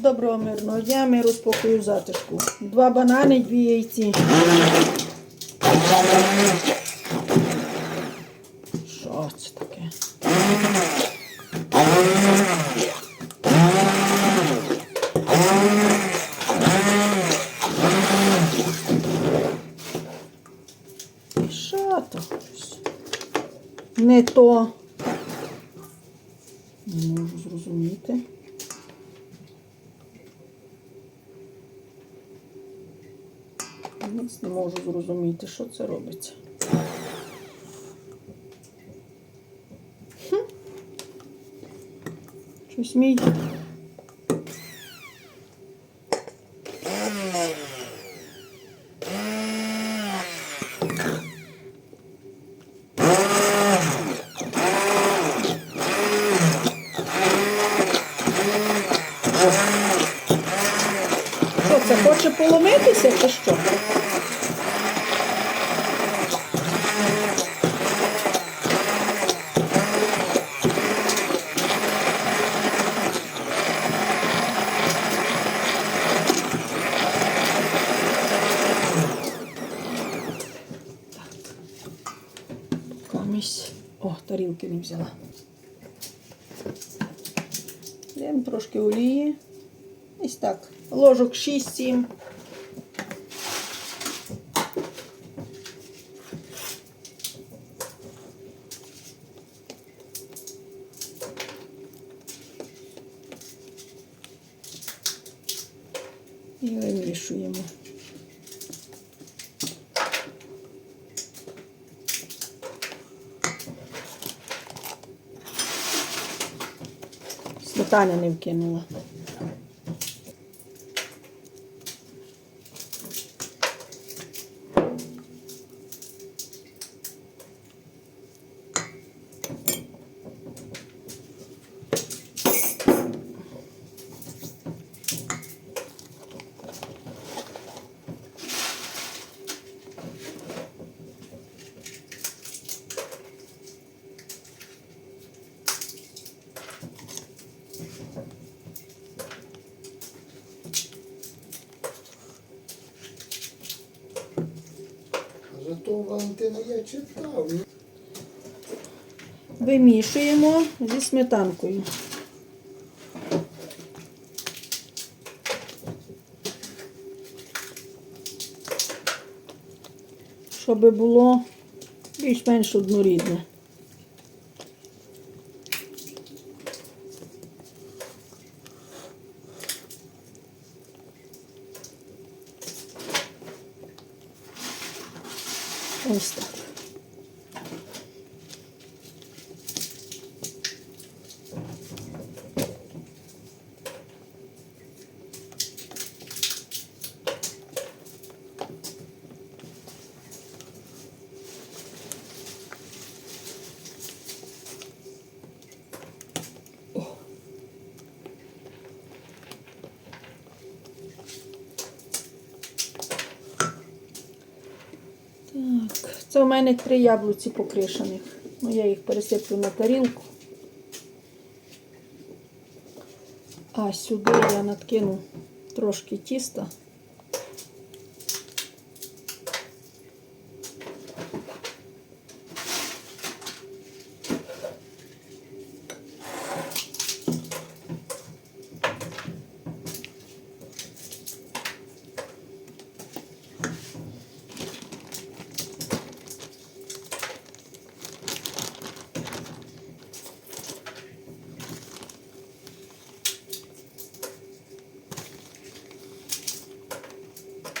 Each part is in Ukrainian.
Доброго мирного дня, миру, спокою, затишку. Два банани, дві яйці. Що це таке? Що то? Не то. Не можу зрозуміти. Не можу зрозуміти, що це робиться. Хм. Щось мій. тарілки не взяла. Даємо трошки олії. Ось так. Ложок 6-7. І вимішуємо. tane nemkenim var. Валентина я читав. Вимішуємо зі сметанкою. Щоб було більш-менш однорідне. Ось так. Так, це у мене три яблуці покришених. Ну, я їх пересиплю на тарілку. А сюди я надкину трошки тіста.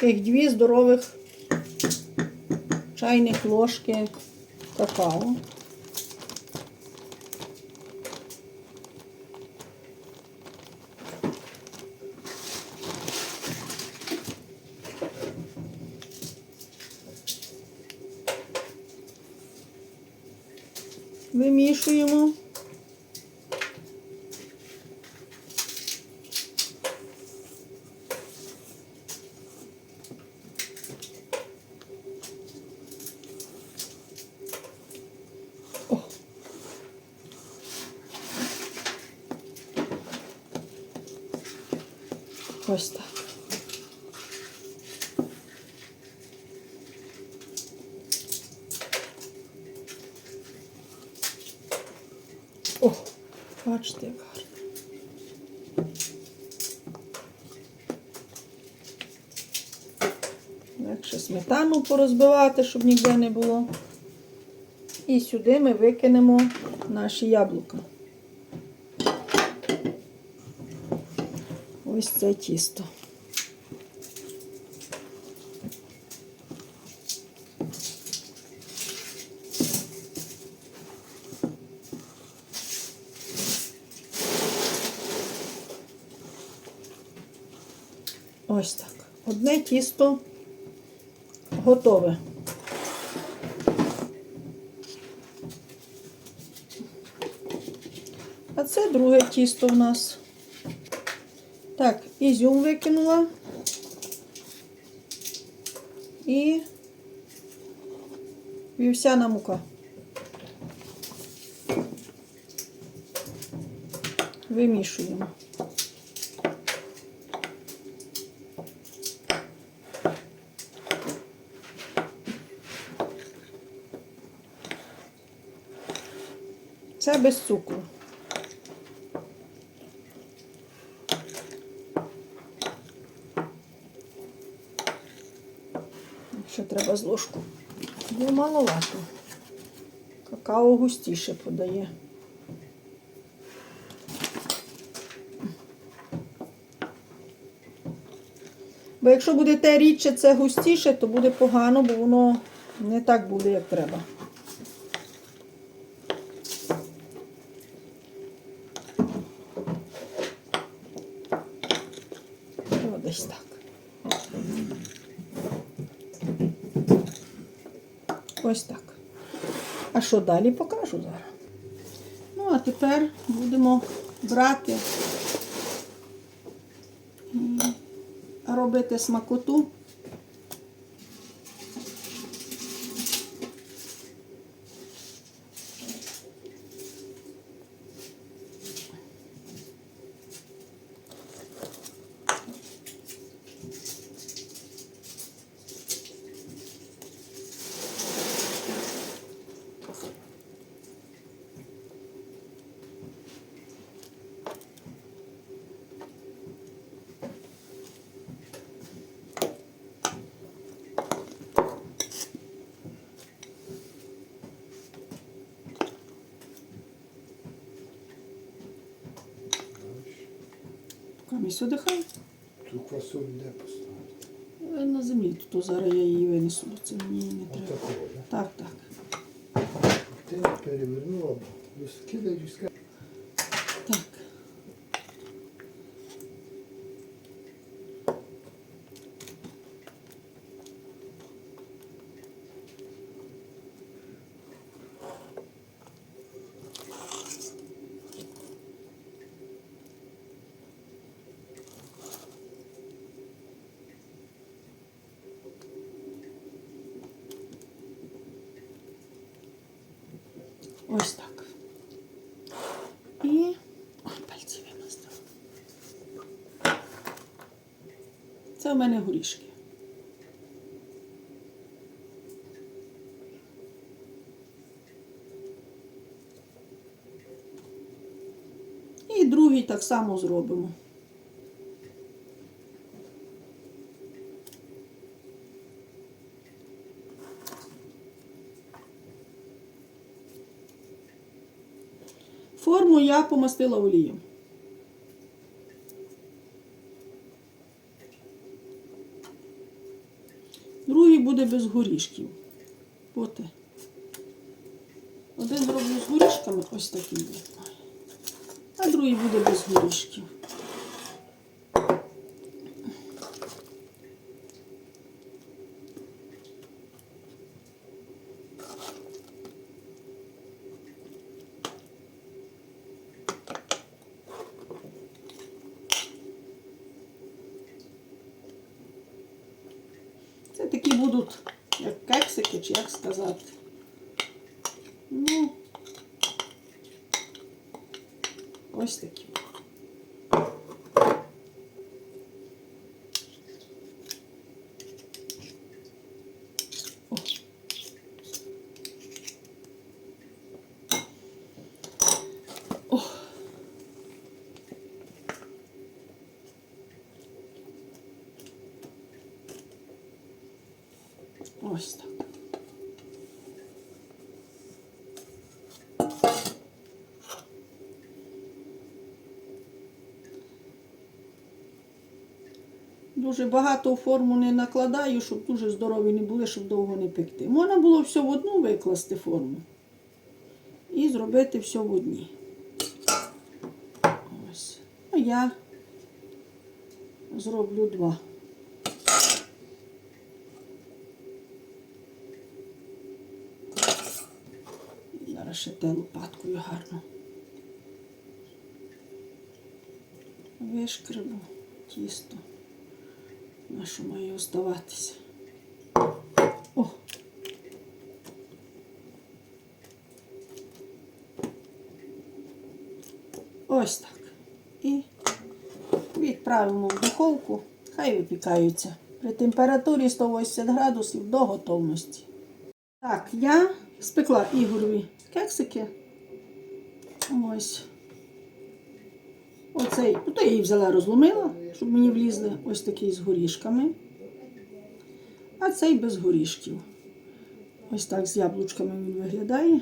Таких дві здорових чайних ложки какао. Вимішуємо. Ось так. О, бачите, як гарно. Легше сметану порозбивати, щоб ніде не було. І сюди ми викинемо наші яблука. Ось це тісто. Ось так. Одне тісто готове. А це друге тісто в нас. Ізюм викинула. І вівсяна мука. Вимішуємо. Це без цукру. Ще треба з ложку. Бо маловато. Какао густіше подає. Бо якщо буде те рідше, це густіше, то буде погано, бо воно не так буде, як треба. О, десь так. Ось так. А що далі покажу зараз. Ну, а тепер будемо брати робити смакоту. Камі сюди хай. Ту квасоль де поставити? Е, На землі, то зараз я її винесу, бо це мені не треба. Отакого? Так, так. Ти перевернула, бо скидай, скидаєш. Ось так. І Ой, пальці вимастила. Це у мене горішки. І другий так само зробимо. Форму я помастила олієм. Другий буде без горішків. Поте. Один зроблю з горішками, ось такий буде. А другий буде без горішків. Такі будуть, як кексики, чи як сказати. Ну, ось такі. Ось так. Дуже багато форму не накладаю, щоб дуже здорові не були, щоб довго не пекти. Можна було все в одну викласти форму і зробити все в одній. Ось. А я зроблю два. Зараз ще те лопаткою гарно. Вишкребу тісто. На що має оставатися. О! Ось так. І відправимо в духовку, хай випікаються при температурі 180 градусів до готовності. Так, я спекла ігорові кексики. Ось. Оцей, ну то я її взяла, розломила, щоб мені влізли ось такий з горішками. А цей без горішків. Ось так з яблучками він виглядає.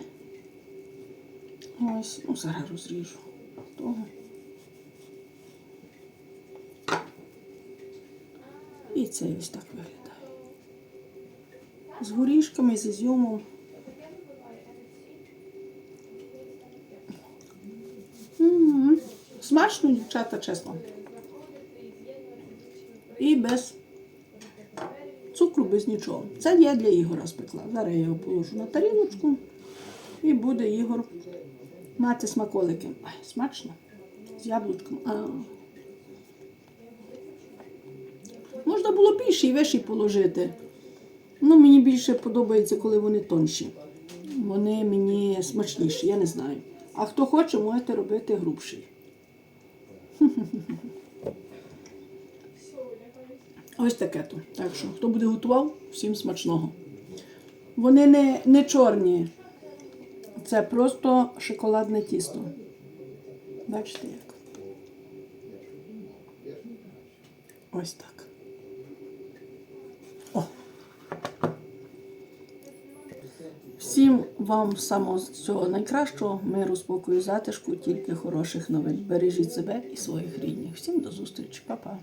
Ось, ну зараз розріжу того. І цей ось так виглядає. З горішками, з ізюмом. Смачно, дівчата, чесно. І без цукру, без нічого. Це я для Ігора спекла. Зараз я його положу на тарілочку і буде Ігор мати смаколики. Ай, смачно. З яблучком. А. Можна було більше і виші положити. Ну, мені більше подобається, коли вони тонші. Вони мені смачніші, я не знаю. А хто хоче, можете робити грубший. Ось таке то. Так що, хто буде готував, всім смачного. Вони не, не чорні. Це просто шоколадне тісто. Бачите як? Ось так. О. Всім вам самого всього найкращого, миру, спокою, затишку, тільки хороших новин. Бережіть себе і своїх рідних. Всім до зустрічі, Па-па.